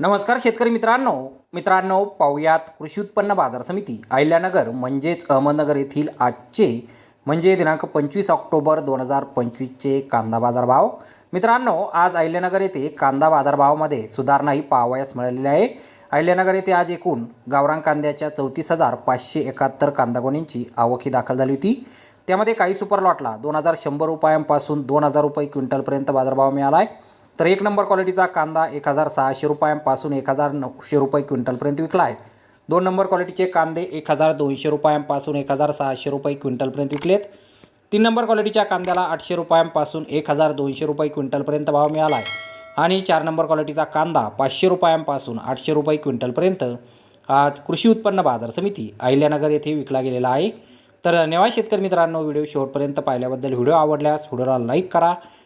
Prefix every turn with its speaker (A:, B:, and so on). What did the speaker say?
A: नमस्कार शेतकरी मित्रांनो. मित्रांनो पाहुयात कृषी उत्पन्न बाजार समिती अहिल्यानगर म्हणजेच अहमदनगर येथील आजचे म्हणजे दिनांक पंचवीस ऑक्टोबर दोन हजार पंचवीसचे कांदा बाजारभाव. मित्रांनो आज अहिल्यानगर येथे कांदा बाजारभावामध्ये सुधारणाही पाहावयास मिळालेली आहे. अहिल्यानगर येथे आज एकूण गावरान कांद्याच्या चौतीस हजार पाचशे एकाहत्तर कांदागोणींची आवक ही दाखल झाली होती. त्यामध्ये काही सुपर लॉटला दोन हजार शंभर रुपयांपासून दोन हजार रुपये क्विंटलपर्यंत बाजारभाव मिळाला आहे. तर एक नंबर क्वालिटीचा कांदा एक हजार सहाशे रुपयांपासून एक हजार नऊशे रुपये क्विंटलपर्यंत विकला आहे. दोन नंबर क्वालिटीचे कांदे एक हजार दोनशे रुपयांपासून एक हजार सहाशे रुपये क्विंटलपर्यंत विकलेत. तीन नंबर क्वालिटीच्या कांद्याला आठशे रुपयांपासून एक हजार दोनशे रुपये क्विंटलपर्यंत भाव मिळाला आहे. आणि चार नंबर क्वालिटीचा कांदा पाचशे रुपयांपासून आठशे रुपये क्विंटलपर्यंत आज कृषी उत्पन्न बाजार समिती अहिल्यानगर येथे विकला गेलेला आहे. तर धन्यवाद शेतकरी मित्रांनो व्हिडिओ शेवटपर्यंत पाहिल्याबद्दल व्हिडिओ आवडल्यास व्हिडिओला लाईक करा.